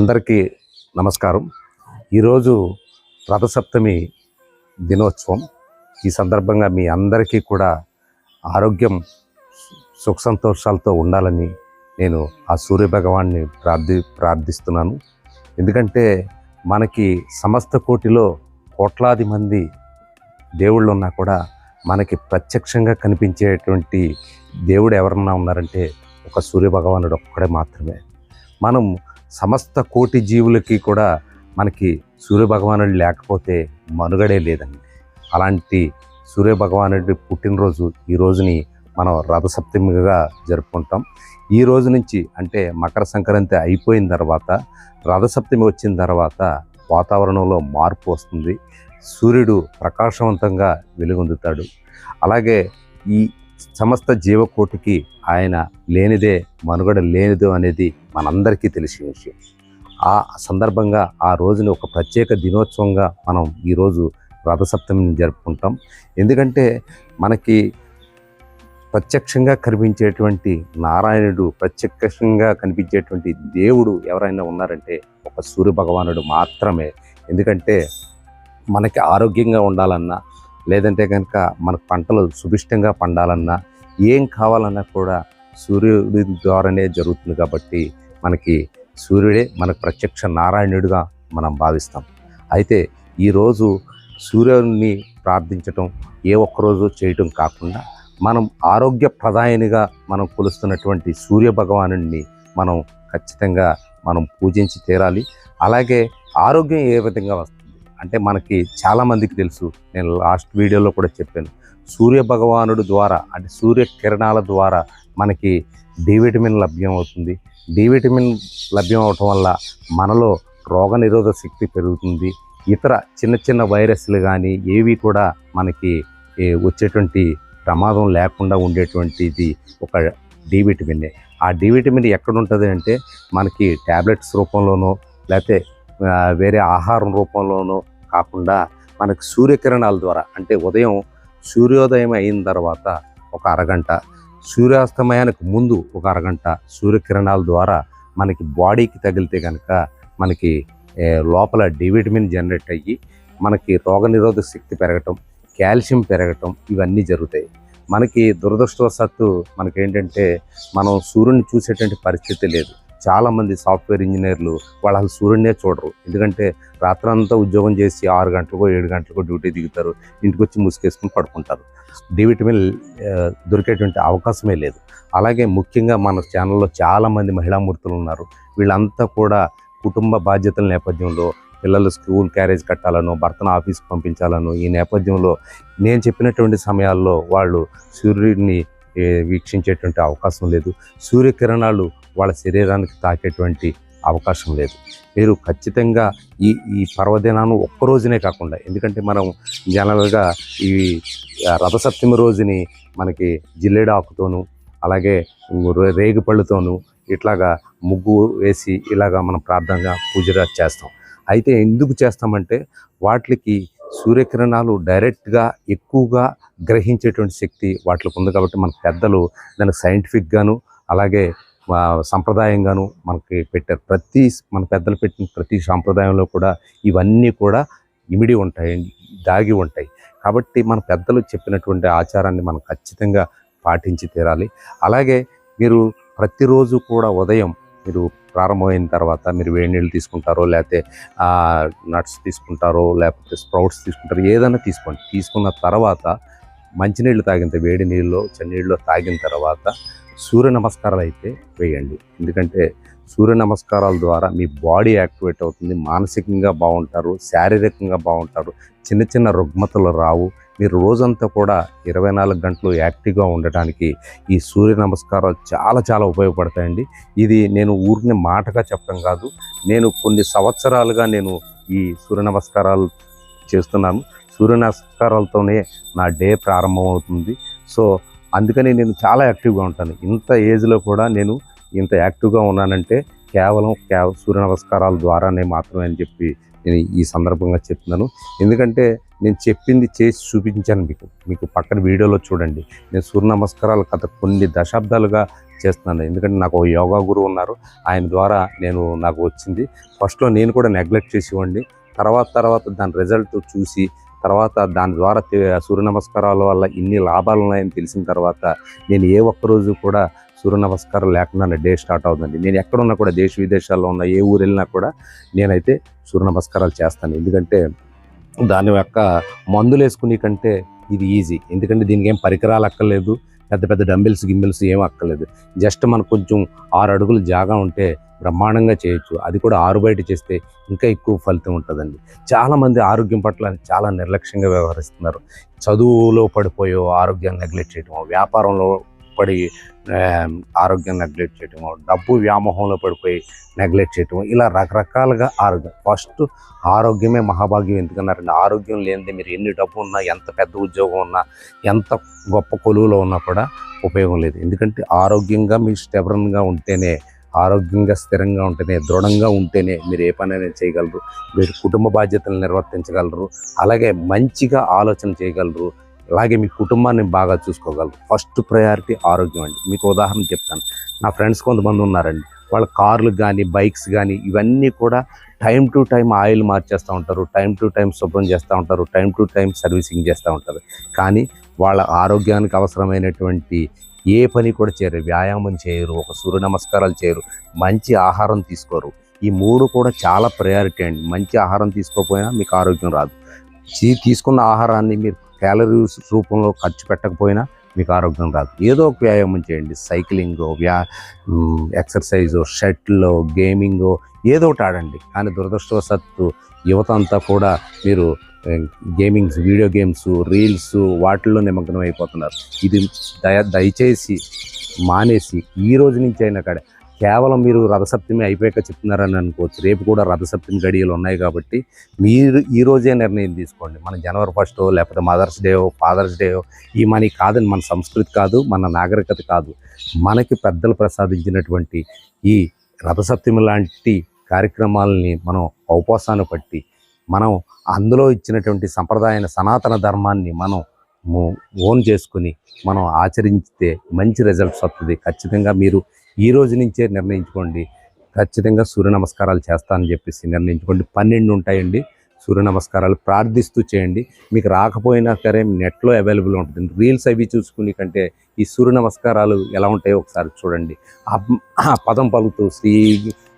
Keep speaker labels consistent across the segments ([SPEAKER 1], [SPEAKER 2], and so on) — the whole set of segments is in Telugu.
[SPEAKER 1] అందరికీ నమస్కారం. ఈరోజు రథసప్తమి దినోత్సవం. ఈ సందర్భంగా మీ అందరికీ కూడా ఆరోగ్యం సుఖ సంతోషాలతో ఉండాలని నేను ఆ సూర్య భగవాన్ని ప్రార్థి ప్రార్థిస్తున్నాను. ఎందుకంటే మనకి సమస్త కోటిలో కోట్లాది మంది దేవుళ్ళు ఉన్నా కూడా మనకి ప్రత్యక్షంగా కనిపించేటువంటి దేవుడు ఎవరన్నా ఉన్నారంటే ఒక సూర్య భగవానుడు ఒక్కడే మాత్రమే. మనం సమస్త కోటి జీవులకి కూడా మనకి సూర్యభగవానుడు లేకపోతే మనుగడే లేదండి. అలాంటి సూర్యభగవానుడి పుట్టినరోజు ఈ రోజుని మనం రథసప్తమిగా జరుపుకుంటాం. ఈ రోజు నుంచి అంటే మకర సంక్రాంతి అయిపోయిన తర్వాత రథసప్తమి వచ్చిన తర్వాత వాతావరణంలో మార్పు వస్తుంది. సూర్యుడు ప్రకాశవంతంగా వెలుగొందుతాడు. అలాగే ఈ సమస్త జీవకోటికి ఆయన లేనిదే మనుగడ లేనిదో అనేది మనందరికీ తెలిసిన విషయం. ఆ సందర్భంగా ఆ రోజుని ఒక ప్రత్యేక దినోత్సవంగా మనం ఈరోజు రథసప్తమిని జరుపుకుంటాం. ఎందుకంటే మనకి ప్రత్యక్షంగా కనిపించేటువంటి నారాయణుడు ప్రత్యక్షంగా కనిపించేటువంటి దేవుడు ఎవరైనా ఉన్నారంటే ఒక సూర్య భగవానుడు మాత్రమే. ఎందుకంటే మనకి ఆరోగ్యంగా ఉండాలన్నా లేదంటే కనుక మన పంటలు సుభిష్టంగా పండాలన్నా ఏం కావాలన్నా కూడా సూర్యుడి ద్వారానే జరుగుతుంది కాబట్టి మనకి సూర్యుడే మనకు ప్రత్యక్ష నారాయణుడిగా మనం భావిస్తాం. అయితే ఈరోజు సూర్యుడిని ప్రార్థించటం ఏ ఒక్కరోజు చేయటం కాకుండా మనం ఆరోగ్య ప్రదాయనిగా మనం కొలుస్తున్నటువంటి సూర్య భగవానుడిని మనం ఖచ్చితంగా మనం పూజించి తీరాలి. అలాగే ఆరోగ్యం ఏ విధంగా వస్తుంది అంటే మనకి చాలామందికి తెలుసు. నేను లాస్ట్ వీడియోలో కూడా చెప్పాను. సూర్య భగవానుడు ద్వారా అంటే సూర్య కిరణాల ద్వారా మనకి డి విటమిన్ లభ్యం అవుతుంది. డి విటమిన్ లభ్యం అవటం వల్ల మనలో రోగనిరోధక శక్తి పెరుగుతుంది. ఇతర చిన్న చిన్న వైరస్లు కానీ ఏవి కూడా మనకి వచ్చేటువంటి ప్రమాదం లేకుండా ఉండేటువంటిది ఒక డి విటమిన్ ఆ డి విటమిన్ ఎక్కడ ఉంటుంది అంటే మనకి ట్యాబ్లెట్స్ రూపంలోనో లేకపోతే వేరే ఆహారం రూపంలోనో కాకుండా మనకి సూర్యకిరణాల ద్వారా అంటే ఉదయం సూర్యోదయం అయిన తర్వాత ఒక అరగంట సూర్యాస్తమయానికి ముందు ఒక అరగంట సూర్యకిరణాల ద్వారా మనకి బాడీకి తగిలితే కనుక మనకి లోపల డి విటమిన్ జనరేట్ అయ్యి మనకి రోగనిరోధక శక్తి పెరగటం కాల్షియం పెరగటం ఇవన్నీ జరుగుతాయి. మనకి దురదృష్టవశాత్తు మనకి ఏంటంటే మనం సూర్యుని చూసేటువంటి పరిస్థితి లేదు. చాలామంది సాఫ్ట్వేర్ ఇంజనీర్లు వాళ్ళు సూర్యుడినే చూడరు. ఎందుకంటే రాత్రంతా ఉద్యోగం చేసి ఆరు గంటలకో ఏడు గంటలకో డ్యూటీ దిగుతారు. ఇంటికి వచ్చి ముసుకేసుకుని పడుకుంటారు డి విటమిన్ దొరికేటువంటి అవకాశమే లేదు. అలాగే ముఖ్యంగా మన ఛానల్లో చాలామంది మహిళామూర్తులు ఉన్నారు. వీళ్ళంతా కూడా కుటుంబ బాధ్యతల నేపథ్యంలో పిల్లలు స్కూల్ క్యారేజ్ కట్టాలను భర్తను ఆఫీస్కి పంపించాలను ఈ నేపథ్యంలో నేను చెప్పినటువంటి సమయాల్లో వాళ్ళు సూర్యుడిని వీక్షించేటువంటి అవకాశం లేదు. సూర్యకిరణాలు వాళ్ళ శరీరానికి తాకేటువంటి అవకాశం లేదు. మీరు ఖచ్చితంగా ఈ ఈ పర్వదినాన్ని ఒక్క రోజునే కాకుండా ఎందుకంటే మనం జనరల్గా ఈ రథసప్తమి రోజుని మనకి జిల్లేడాకుతోనూ అలాగే రే- పళ్ళుతోనూ ఇట్లాగా ముగ్గు వేసి ఇలాగా మనం ప్రార్థనగా పూజ చేస్తాం. అయితే ఎందుకు చేస్తామంటే వాటికి సూర్యకిరణాలు డైరెక్ట్గా ఎక్కువగా గ్రహించేటువంటి శక్తి వాటికి ఉంది కాబట్టి మన పెద్దలు దానికి సైంటిఫిక్గాను అలాగే సంప్రదాయంగాను మనకి పెట్టారు ప్రతి మన పెద్దలు పెట్టిన ప్రతి సాంప్రదాయంలో కూడా ఇవన్నీ కూడా ఇమిడి ఉంటాయి దాగి ఉంటాయి. కాబట్టి మన పెద్దలు చెప్పినటువంటి ఆచారాన్ని మనం ఖచ్చితంగా పాటించి తీరాలి. అలాగే మీరు ప్రతిరోజు కూడా ఉదయం మీరు ప్రారంభమైన తర్వాత మీరు వేడి నీళ్ళు తీసుకుంటారో లేకపోతే నట్స్ తీసుకుంటారో లేకపోతే స్ప్రౌట్స్ తీసుకుంటారో ఏదైనా తీసుకోండి. తీసుకున్న తర్వాత మంచినీళ్ళు తాగిన వేడి నీళ్ళు చన్నీళ్ళు తాగిన తర్వాత సూర్య నమస్కారాలు అయితే వేయండి. ఎందుకంటే సూర్య నమస్కారాల ద్వారా మీ బాడీ యాక్టివేట్ అవుతుంది. మానసికంగా బాగుంటారు శారీరకంగా బాగుంటారు చిన్న చిన్న రుగ్మతలు రావు. మీరు రోజంతా కూడా ఇరవై నాలుగు గంటలు యాక్టివ్గా ఉండటానికి ఈ సూర్య నమస్కారాలు చాలా చాలా ఉపయోగపడతాయండి. ఇది నేను ఊరిని మాటగా చెప్పడం కాదు. నేను కొన్ని సంవత్సరాలుగా నేను ఈ సూర్య నమస్కారాలు చేస్తున్నాను. సూర్య నమస్కారాలతోనే నా డే ప్రారంభం అవుతుంది సో అందుకని నేను చాలా యాక్టివ్గా ఉంటాను. ఇంత ఏజ్లో కూడా నేను ఇంత యాక్టివ్గా ఉన్నానంటే కేవలం కేవ సూర్య నమస్కారాల ద్వారానే మాత్రమే అని చెప్పి నేను ఈ సందర్భంగా చెప్తున్నాను. ఎందుకంటే నేను చెప్పింది చేసి చూపించాను మీకు. మీకు పక్కన వీడియోలో చూడండి. నేను సూర్య నమస్కారాలు గత కొన్ని దశాబ్దాలుగా చేస్తున్నాను. ఎందుకంటే నాకు ఒక యోగా గురువు ఉన్నారు. ఆయన ద్వారా నేను నాకు వచ్చింది. ఫస్ట్లో నేను కూడా నెగ్లెక్ట్ చేసేవాడిని. తర్వాత తర్వాత దాని రిజల్ట్ చూసి తర్వాత దాని ద్వారా సూర్య నమస్కారాల వల్ల ఇన్ని లాభాలు ఉన్నాయని తెలిసిన తర్వాత నేను ఏ ఒక్క రోజు కూడా సూర్య నమస్కారం లేకుండా నా డే స్టార్ట్ అవుతుందండి. నేను ఎక్కడున్నా కూడా దేశ విదేశాల్లో ఉన్న ఏ ఊరు వెళ్ళినా కూడా నేనైతే సూర్య నమస్కారాలు చేస్తాను. ఎందుకంటే దాని యొక్క మందులు వేసుకునే కంటే ఇది ఈజీ. ఎందుకంటే దీనికి ఏం పరికరాలు అక్కర్లేదు పెద్ద పెద్ద డంబిల్స్ గిమ్మిల్స్ ఏం అక్కర్లేదు. జస్ట్ మనకు కొంచెం ఆరు అడుగులు జాగా ఉంటే బ్రహ్మాండంగా చేయొచ్చు. అది కూడా ఆరు బయట చేస్తే ఇంకా ఎక్కువ ఫలితం ఉంటుందండి. చాలామంది ఆరోగ్యం పట్ల చాలా నిర్లక్ష్యంగా వ్యవహరిస్తున్నారు. చదువులో పడిపోయో ఆరోగ్యాన్ని నెగ్లెక్ట్ చేయటం వ్యాపారంలో పడి ఆరోగ్యం నెగ్లెక్ట్ చేయటం డబ్బు వ్యామోహంలో పడిపోయి నెగ్లెక్ట్ చేయటం ఇలా రకరకాలుగా ఆరోగ్యం ఫస్ట్ ఆరోగ్యమే మహాభాగ్యం. ఎందుకన్నారండి ఆరోగ్యం లేనిదే మీరు ఎన్ని డబ్బు ఉన్నా ఎంత పెద్ద ఉద్యోగం ఉన్నా ఎంత గొప్ప కొలువులో ఉన్నా కూడా ఉపయోగం లేదు. ఎందుకంటే ఆరోగ్యంగా మీరు స్టెబరన్గా ఉంటేనే ఆరోగ్యంగా స్థిరంగా ఉంటేనే దృఢంగా ఉంటేనే మీరు ఏ పనైనా చేయగలరు. మీరు కుటుంబ బాధ్యతలు నిర్వర్తించగలరు. అలాగే మంచిగా ఆలోచన చేయగలరు. అలాగే మీ కుటుంబాన్ని బాగా చూసుకోగలరు. ఫస్ట్ ప్రయారిటీ ఆరోగ్యం అండి. మీకు ఉదాహరణ చెప్తాను. నా ఫ్రెండ్స్ కొంతమంది ఉన్నారండి. వాళ్ళ కార్లు కానీ బైక్స్ కానీ ఇవన్నీ కూడా టైం టు టైం ఆయిల్ మార్చేస్తూ ఉంటారు. టైం టు టైం శుభ్రం చేస్తూ ఉంటారు. టైం టు టైం సర్వీసింగ్ చేస్తూ ఉంటారు. కానీ వాళ్ళ ఆరోగ్యానికి అవసరమైనటువంటి ఏ పని కూడా చేయరు. వ్యాయామం చేయరు. ఒక సూర్య నమస్కారాలు చేయరు. మంచి ఆహారం తీసుకోరు. ఈ మూడు కూడా చాలా ప్రయారిటీ అండి. మంచి ఆహారం తీసుకోకపోయినా మీకు ఆరోగ్యం రాదు. చీ- తీసుకున్న ఆహారాన్ని మీరు క్యాలరీస్ రూపంలో ఖర్చు పెట్టకపోయినా మీకు ఆరోగ్యం రాదు. ఏదో ఒక వ్యాయామం చేయండి. సైక్లింగ్ వ్యా ఎక్సర్సైజ్ షటిల్ గేమింగ్ ఏదో ఒకటి ఆడండి. కానీ దురదృష్టవశాత్తు యువత అంతా కూడా మీరు గేమింగ్స్ వీడియో గేమ్స్ రీల్స్ వాటిల్లో నిమగ్నం అయిపోతున్నారు ఇది దయ దయచేసి మానేసి ఈ రోజు నుంచి అయినా కాడ కేవలం మీరు రథసప్తమి అయిపోయాక చెప్తున్నారని అనుకోవచ్చు. రేపు కూడా రథసప్తమి గడియలు ఉన్నాయి కాబట్టి మీరు ఈ రోజే నిర్ణయం తీసుకోండి. మన జనవరి ఫస్ట్ లేకపోతే మదర్స్ డే ఫాదర్స్ డేయో ఈ మనీ కాదని మన సంస్కృతి కాదు మన నాగరికత కాదు. మనకి పెద్దలు ప్రసాదించినటువంటి ఈ రథసప్తమి లాంటి కార్యక్రమాలని మనం ఉపవాసాన్ని పట్టి మనం అందులో ఇచ్చినటువంటి సంప్రదాయ సనాతన ధర్మాన్ని మనం ఓన్ చేసుకుని మనం ఆచరించితే మంచి రిజల్ట్స్ వస్తుంది ఖచ్చితంగా మీరు ఈ రోజు నుంచే నిర్ణయించుకోండి. ఖచ్చితంగా సూర్య నమస్కారాలు చేస్తానని చెప్పేసి నిర్ణయించుకోండి. పన్నెండు ఉంటాయండి. సూర్య నమస్కారాలు ప్రార్థిస్తూ చేయండి. మీకు రాకపోయినా సరే నెట్లో అవైలబుల్ ఉంటుంది. రీల్స్ అవి చూసుకుని కంటే ఈ సూర్య నమస్కారాలు ఎలా ఉంటాయో ఒకసారి చూడండి. ఆ పదం పలుకుతూ శ్రీ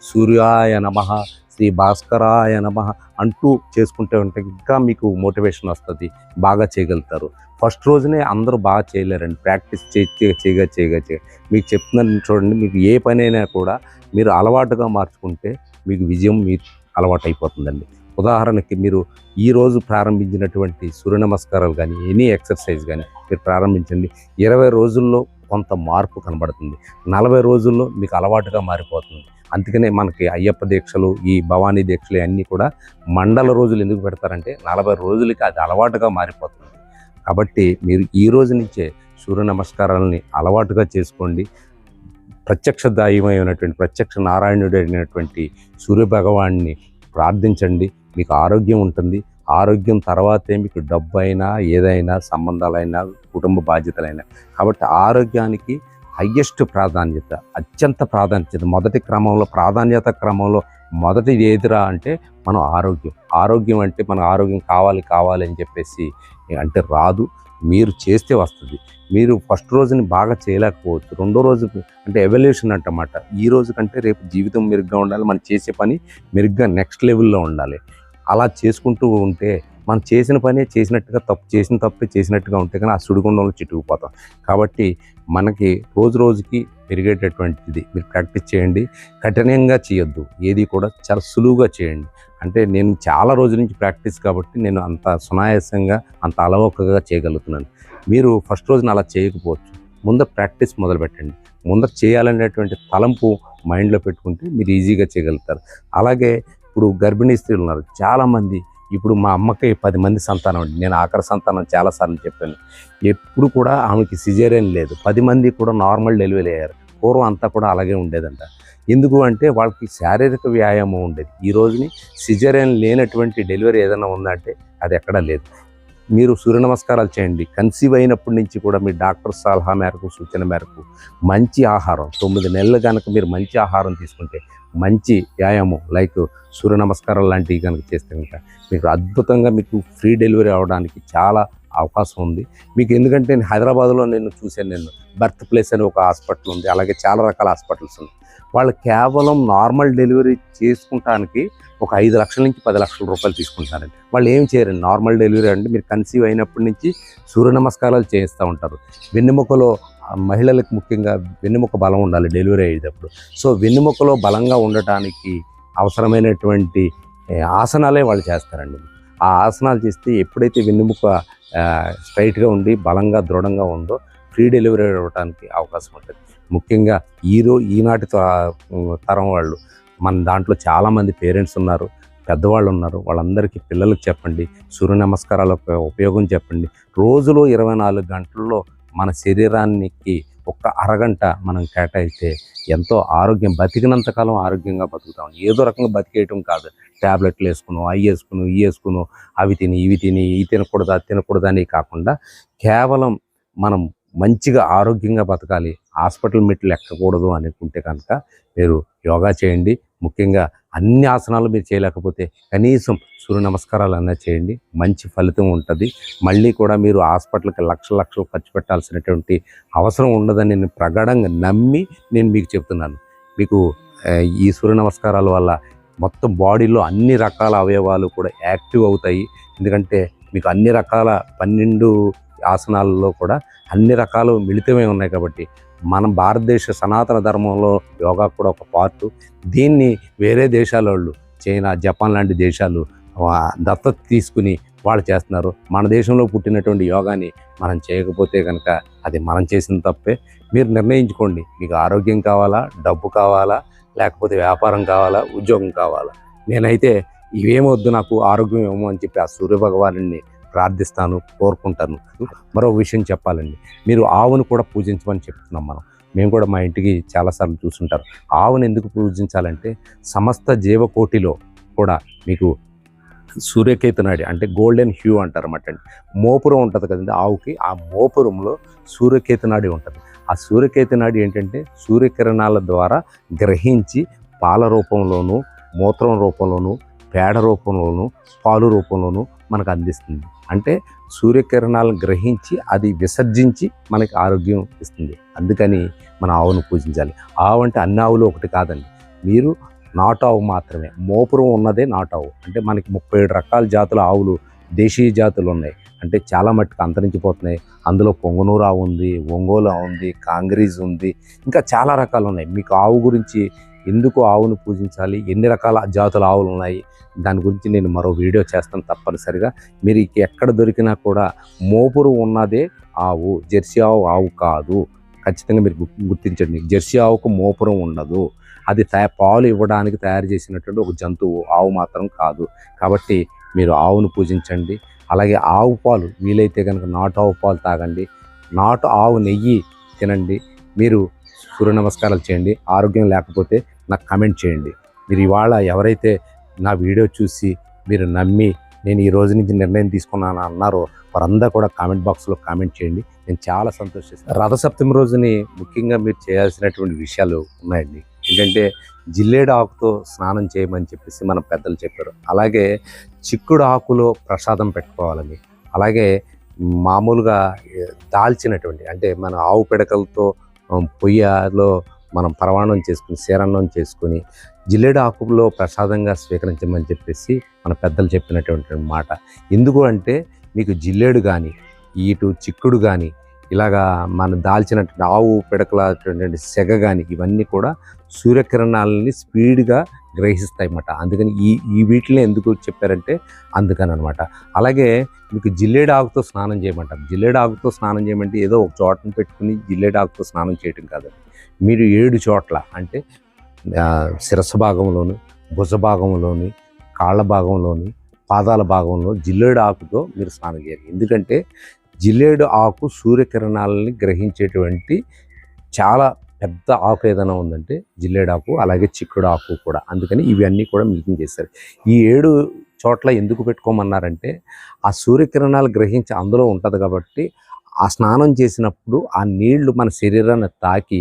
[SPEAKER 1] సూర్యాయ నమ శ్రీ భాస్కరాయ నమ అంటూ చేసుకుంటే ఉంటే ఇంకా మీకు మోటివేషన్ వస్తుంది. బాగా చేయగలుగుతారు. ఫస్ట్ రోజునే అందరూ బాగా చేయలేరండి. ప్రాక్టీస్ చేయగా చేయగా చేయగా. చేయ మీకు చెప్తున్నాను చూడండి మీకు ఏ పనైనా కూడా మీరు అలవాటుగా మార్చుకుంటే మీకు విజయం మీ అలవాటు అయిపోతుందండి ఉదాహరణకి మీరు ఈ రోజు ప్రారంభించినటువంటి సూర్య నమస్కారాలు కానీ ఎనీ ఎక్సర్సైజ్ కానీ మీరు ప్రారంభించండి. ఇరవై రోజుల్లో కొంత మార్పు కనబడుతుంది. నలభై రోజుల్లో మీకు అలవాటుగా మారిపోతుంది. అందుకనే మనకి అయ్యప్ప దీక్షలు ఈ భవానీ దీక్షలు అన్నీ కూడా మండల రోజులు ఎందుకు పెడతారంటే నలభై రోజులకి అది అలవాటుగా మారిపోతుంది. కాబట్టి మీరు ఈ రోజు నుంచే సూర్య నమస్కారాలని అలవాటుగా చేసుకోండి. ప్రత్యక్ష దైవమైనటువంటి ప్రత్యక్ష నారాయణుడు అయినటువంటి సూర్య భగవాన్ని ప్రార్థించండి. మీకు ఆరోగ్యం ఉంటుంది. ఆరోగ్యం తర్వాతే మీకు డబ్బు అయినా ఏదైనా సంబంధాలైనా కుటుంబ బాధ్యతలైనా. కాబట్టి ఆరోగ్యానికి హయ్యెస్ట్ ప్రాధాన్యత అత్యంత ప్రాధాన్యత. మొదటి క్రమంలో ప్రాధాన్యత క్రమంలో మొదటి ఏదిరా అంటే మనం ఆరోగ్యం. ఆరోగ్యం అంటే మన ఆరోగ్యం కావాలి కావాలి అని చెప్పేసి అంటే రాదు. మీరు చేస్తే వస్తుంది. మీరు ఫస్ట్ రోజుని బాగా చేయలేకపోవచ్చు. రెండో రోజు అంటే ఎవల్యూషన్ అంటమాట. ఈ రోజు కంటే రేపు జీవితం మెరుగ్గా ఉండాలి. మనం చేసే పని మెరుగ్గా నెక్స్ట్ లెవెల్లో ఉండాలి. అలా చేసుకుంటూ ఉంటే మనం చేసిన పనే చేసినట్టుగా తప్పు చేసిన తప్పే చేసినట్టుగా ఉంటే కానీ ఆ సుడిగుండంలో చిట్టుకుపోతాం కాబట్టి మనకి రోజు రోజుకి పెరిగేటటువంటిది మీరు ప్రాక్టీస్ చేయండి. కఠినంగా చేయొద్దు. ఏది కూడా చాలా సులువుగా చేయండి. అంటే నేను చాలా రోజుల నుంచి ప్రాక్టీస్ కాబట్టి నేను అంత సునాయాసంగా అంత అలవోకగా చేయగలుగుతున్నాను. మీరు ఫస్ట్ రోజున అలా చేయకపోవచ్చు. ముందు ప్రాక్టీస్ మొదలుపెట్టండి ముందర చేయాలనేటువంటి తలంపు మైండ్లో పెట్టుకుంటే మీరు ఈజీగా చేయగలుగుతారు. అలాగే ఇప్పుడు గర్భిణీ స్త్రీలు ఉన్నారు. చాలామంది ఇప్పుడు మా అమ్మకి పది మంది సంతానం అండి. నేను ఆఖరి సంతానం చాలాసార్లు చెప్పాను. ఎప్పుడు కూడా ఆమెకి సిజేరియన్ లేదు. పది మంది కూడా నార్మల్ డెలివరీ అయ్యారు. పూర్వం అంతా కూడా అలాగే ఉండేదంట. ఎందుకు అంటే వాళ్ళకి శారీరక వ్యాయామం ఉండేది. ఈ రోజుని సిజరియన్ లేనటువంటి డెలివరీ ఏదైనా ఉందంటే అది ఎక్కడా లేదు. మీరు సూర్య నమస్కారాలు చేయండి. కన్సీవ్ అయినప్పటి నుంచి కూడా మీ డాక్టర్ సలహా మేరకు సూచన మేరకు మంచి ఆహారం తొమ్మిది నెలలు కనుక మీరు మంచి ఆహారం తీసుకుంటే మంచి వ్యాయామం లైక్ సూర్య నమస్కారం లాంటివి కనుక చేస్తే కనుక మీకు అద్భుతంగా మీకు ఫ్రీ డెలివరీ అవడానికి చాలా అవకాశం ఉంది. మీకు ఎందుకంటే నేను హైదరాబాద్లో నేను చూశాను నేను బర్త్ ప్లేస్ అని ఒక హాస్పిటల్ ఉంది. అలాగే చాలా రకాల హాస్పిటల్స్ ఉన్నాయి. వాళ్ళు కేవలం నార్మల్ డెలివరీ చేసుకుంటానికి ఒక ఐదు లక్షల నుంచి పది లక్షల రూపాయలు తీసుకుంటారండి వాళ్ళు ఏం చేయరండి? నార్మల్ డెలివరీ అంటే మీరు కన్సీవ్ అయినప్పటి నుంచి సూర్య నమస్కారాలు చేయిస్తూ ఉంటారు. వెన్నెముకలో మహిళలకు ముఖ్యంగా వెన్నుముక బలం ఉండాలి డెలివరీ అయ్యేటప్పుడు. సో వెన్నుముకలో బలంగా ఉండటానికి అవసరమైనటువంటి ఆసనాలే వాళ్ళు చేస్తారండి. ఆ ఆసనాలు చేస్తే ఎప్పుడైతే వెన్నుముక స్ట్రైట్గా ఉండి బలంగా దృఢంగా ఉందో ఫ్రీ డెలివరీ అవ్వడానికి అవకాశం ఉంటుంది. ముఖ్యంగా ఈరో ఈనాటి త- తరం వాళ్ళు మన దాంట్లో చాలామంది పేరెంట్స్ ఉన్నారు పెద్దవాళ్ళు ఉన్నారు వాళ్ళందరికీ పిల్లలకు చెప్పండి సూర్య నమస్కారాల ఉపయోగం చెప్పండి. రోజులో ఇరవై నాలుగు గంటల్లో మన శరీరానికి ఒక్క అరగంట మనం కేటాయిస్తే ఎంతో ఆరోగ్యం బతికినంత కాలం ఆరోగ్యంగా బతుకుతాం. ఏదో రకంగా బతికేయటం కాదు. ట్యాబ్లెట్లు వేసుకును అవి వేసుకును ఇవి వేసుకును అవి తిని ఇవి తిని ఇవి తినకూడదు అది తినకూడదు అని కాకుండా కేవలం మనం మంచిగా ఆరోగ్యంగా బతకాలి హాస్పిటల్ మెట్లు ఎక్కకూడదు అనుకుంటే కనుక మీరు యోగా చేయండి. ముఖ్యంగా అన్ని ఆసనాలు మీరు చేయలేకపోతే కనీసం సూర్య నమస్కారాలు అన్నా చేయండి. మంచి ఫలితం ఉంటుంది. మళ్ళీ కూడా మీరు హాస్పిటల్కి లక్షల లక్షలు ఖర్చు పెట్టాల్సినటువంటి అవసరం ఉండదని నేను ప్రగాఢంగా నమ్మి నేను మీకు చెప్తున్నాను. మీకు ఈ సూర్య నమస్కారాల వల్ల మొత్తం బాడీలో అన్ని రకాల అవయవాలు కూడా యాక్టివ్ అవుతాయి. ఎందుకంటే మీకు అన్ని రకాల పన్నెండు ఆసనాలలో కూడా అన్ని రకాలు మిళితమే ఉన్నాయి కాబట్టి మన భారతదేశ సనాతన ధర్మంలో యోగా కూడా ఒక పార్ట్. దీన్ని వేరే దేశాల వాళ్ళు చైనా జపాన్ లాంటి దేశాలు దత్తత తీసుకుని వాళ్ళు చేస్తున్నారు. మన దేశంలో పుట్టినటువంటి యోగాని మనం చేయకపోతే కనుక అది మనం చేసిన తప్పే. మీరు నిర్ణయించుకోండి. మీకు ఆరోగ్యం కావాలా? డబ్బు కావాలా? లేకపోతే వ్యాపారం కావాలా? ఉద్యోగం కావాలా? నేనైతే ఇవేమొద్దు నాకు ఆరోగ్యం ఏమో అని చెప్పి ఆ సూర్యభగవాను ప్రార్థిస్తాను కోరుకుంటాను. మరో విషయం చెప్పాలండి. మీరు ఆవును కూడా పూజించమని చెప్తున్నాం మనం. మేము కూడా మా ఇంటికి చాలాసార్లు చూస్తుంటారు. ఆవును ఎందుకు పూజించాలంటే సమస్త జీవకోటిలో కూడా మీకు సూర్యకేతునాడి అంటే గోల్డెన్ హ్యూ అంటారు అన్నమాట అండి. మోపురం ఉంటుంది కదండి ఆవుకి ఆ మోపురంలో సూర్యకేతునాడి ఉంటుంది. ఆ సూర్యకేతునాడి ఏంటంటే సూర్యకిరణాల ద్వారా గ్రహించి పాల రూపంలోనూ మూత్రం రూపంలోనూ పేడ రూపంలోనూ పాలు రూపంలోనూ మనకు అందిస్తుంది. అంటే సూర్యకిరణాలను గ్రహించి అది విసర్జించి మనకి ఆరోగ్యం ఇస్తుంది. అందుకని మన ఆవును పూజించాలి. ఆవు అంటే అన్ని ఆవులు ఒకటి కాదండి. మీరు నాటు ఆవు మాత్రమే. మోపురం ఉన్నదే నాటు ఆవు. అంటే మనకి ముప్పై ఏడు రకాల జాతుల ఆవులు దేశీయ జాతులు ఉన్నాయి. అంటే చాలా మట్టుకు అంతరించిపోతున్నాయి. అందులో పొంగనూరు ఆవు ఉంది ఒంగోలు ఉంది కాంగ్రీజ్ ఉంది. ఇంకా చాలా రకాలు ఉన్నాయి. మీకు ఆవు గురించి ఎందుకు ఆవును పూజించాలి? ఎన్ని రకాల జాతుల ఆవులు ఉన్నాయి? దాని గురించి నేను మరో వీడియో చేస్తాను తప్పనిసరిగా. మీరు ఎక్కడ దొరికినా కూడా మోపురు ఉన్నదే ఆవు జెర్సీ ఆవు ఆవు కాదు. ఖచ్చితంగా మీరు గుర్తించండి. జెర్సీ ఆవుకు మోపురం ఉండదు. అది తయా పాలు ఇవ్వడానికి తయారు చేసినటువంటి ఒక జంతువు ఆవు మాత్రం కాదు. కాబట్టి మీరు ఆవును పూజించండి. అలాగే ఆవు పాలు వీలైతే కనుక నాటు ఆవు పాలు తాగండి. నాటు ఆవు నెయ్యి తినండి. మీరు సూర్య నమస్కారాలు చేయండి ఆరోగ్యం లేకపోతే నాకు కమెంట్ చేయండి. మీరు ఇవాళ ఎవరైతే నా వీడియో చూసి మీరు నమ్మి నేను ఈ రోజు నుంచి నిర్ణయం తీసుకున్నాను అన్నారో వారందరూ కూడా కామెంట్ బాక్స్లో కామెంట్ చేయండి. నేను చాలా సంతోషిస్తాను. రథసప్తమి రోజుని ముఖ్యంగా మీరు చేయాల్సినటువంటి విషయాలు ఉన్నాయండి. ఏంటంటే జిల్లేడు ఆకుతో స్నానం చేయమని చెప్పేసి మన పెద్దలు చెప్పారు. అలాగే చిక్కుడు ఆకులో ప్రసాదం పెట్టుకోవాలని. అలాగే మామూలుగా దాల్చినటువంటి అంటే మన ఆవు పిడకలతో పొయ్యిలో మనం పరమాణం చేసుకుని శీరన్నం చేసుకుని జిల్లేడు ఆకులో ప్రసాదంగా స్వీకరించమని చెప్పేసి మన పెద్దలు చెప్పినటువంటి మాట. ఎందుకు అంటే మీకు జిల్లేడు కానీ ఇటు చిక్కుడు కానీ ఇలాగా మన దాల్చినటువంటి ఆవు పిడకలటువంటి సెగ కానీ ఇవన్నీ కూడా సూర్యకిరణాలని స్పీడ్గా గ్రహిస్తాయి అన్నమాట అందుకని ఈ ఈ వీటిని ఎందుకు చెప్పారంటే అందుకని అనమాట అలాగే మీకు జిల్లేడు ఆకుతో స్నానం చేయమంటారు జిల్లేడు ఆకుతో స్నానం చేయమంటే ఏదో ఒక చోటను పెట్టుకుని జిల్లేడు ఆకుతో స్నానం చేయటం కాదండి. మీరు ఏడు చోట్ల అంటే ఆ, శిరస్సు భాగంలోను భుజ భాగంలోని కాళ్ళ భాగంలోని పాదాల భాగంలో జిల్లేడు ఆకుతో మీరు స్నానం చేయాలి. ఎందుకంటే జిల్లేడు ఆకు సూర్యకిరణాలని గ్రహించేటువంటి చాలా పెద్ద ఆకు ఏదైనా ఉందంటే జిల్లేడాకు అలాగే చిక్కుడు ఆకు కూడా. అందుకని ఇవన్నీ కూడా మిల్కింగ్ చేస్తారు. ఈ ఏడు చోట్ల ఎందుకు పెట్టుకోమన్నారంటే ఆ సూర్యకిరణాలు గ్రహించి అందులో ఉంటుంది కాబట్టి ఆ స్నానం చేసినప్పుడు ఆ నీళ్ళు మన శరీరాన్ని తాకి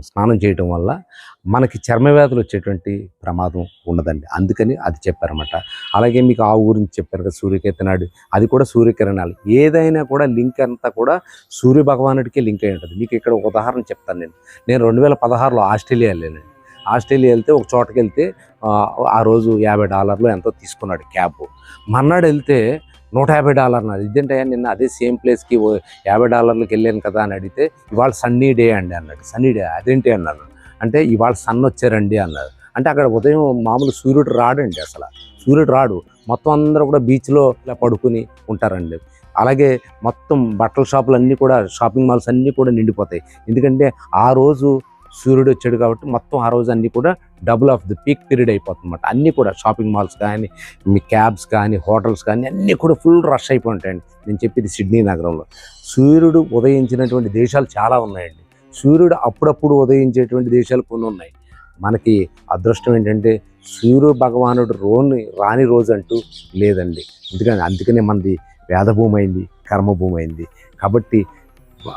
[SPEAKER 1] స్నానం చేయటం వల్ల మనకి చర్మ వ్యాధులు వచ్చేటువంటి ప్రమాదం ఉండదండి. అందుకని అది చెప్పారన్నమాట. అలాగే మీకు ఆ గురించి చెప్పారు కదా సూర్యకేతనాడు. అది కూడా సూర్యకిరణాలు. ఏదైనా కూడా లింక్ అంతా కూడా సూర్య భగవానుడికే లింక్ అయి ఉంటుంది. మీకు ఇక్కడ ఒక ఉదాహరణ చెప్తాను నేను. నేను రెండు వేల పదహారులో ఆస్ట్రేలియా వెళ్ళానండి. ఆస్ట్రేలియా వెళ్తే ఒక చోటకి వెళ్తే ఆ, ఆ రోజు యాభై డాలర్లు ఎంతో తీసుకున్నాడు క్యాబ్. మన్నాడు వెళ్తే నూట యాభై డాలర్ అన్నది ఇదేంటయ్యా నిన్న అదే సేమ్ ప్లేస్కి ఓ యాభై డాలర్లకు వెళ్ళాను కదా అని అడిగితే ఇవాళ సన్నీ డే అండి అన్నాడు. సన్నీ డే అదేంటి అన్నాను అంటే ఇవాళ సన్ వచ్చారండి అన్నారు అంటే అక్కడ ఉదయం మామూలు సూర్యుడు రాడండి అసలు. సూర్యుడు రాడు. మొత్తం అందరూ కూడా బీచ్లో ఇలా పడుకుని ఉంటారండి. అలాగే మొత్తం బట్టల షాపులు అన్నీ కూడా షాపింగ్ మాల్స్ అన్నీ కూడా నిండిపోతాయి. ఎందుకంటే ఆ రోజు సూర్యుడు వచ్చాడు కాబట్టి మొత్తం ఆ రోజు అన్నీ కూడా double of the peak period అయిపోతుందన్నమాట. అన్నీ కూడా షాపింగ్ మాల్స్ కానీ మీ క్యాబ్స్ కానీ హోటల్స్ కానీ అన్నీ కూడా ఫుల్ రష్ అయిపోయి ఉంటాయండి. నేను చెప్పేది సిడ్నీ నగరంలో. సూర్యుడు ఉదయించినటువంటి దేశాలు చాలా ఉన్నాయండి. సూర్యుడు అప్పుడప్పుడు ఉదయించేటువంటి దేశాలు కొన్ని ఉన్నాయి. మనకి అదృష్టం ఏంటంటే సూర్య భగవానుడు రోని రాని రోజు అంటూ లేదండి. ఎందుకంటే అందుకనే మనది వేదభూమి అయింది కర్మభూమి అయింది. కాబట్టి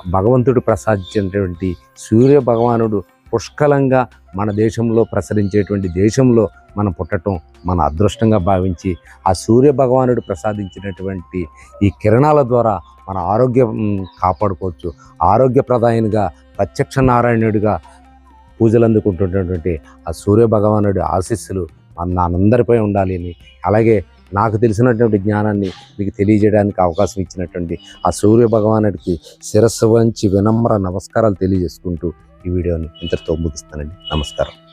[SPEAKER 1] భగవంతుడు ప్రసాదించినటువంటి సూర్య భగవానుడు పుష్కలంగా మన దేశంలో ప్రసరించేటువంటి దేశంలో మనం పుట్టడం మన అదృష్టంగా భావించి ఆ సూర్య భగవానుడు ప్రసాదించినటువంటి ఈ కిరణాల ద్వారా మన ఆరోగ్యం కాపాడుకోవచ్చు. ఆరోగ్యప్రదాయనిగా ప్రత్యక్ష నారాయణుడిగా పూజలు అందుకుంటున్నటువంటి ఆ సూర్య భగవానుడి ఆశీస్సులు మన మనందరిపై ఉండాలి అని. అలాగే నాకు తెలిసినటువంటి జ్ఞానాన్ని మీకు తెలియజేయడానికి అవకాశం ఇచ్చినటువంటి ఆ సూర్య భగవానుడికి శిరస్సు వంచి వినమ్ర నమస్కారాలు తెలియజేసుకుంటూ ఈ వీడియోని ఇంతటితో ముగిస్తానండి. నమస్కారం.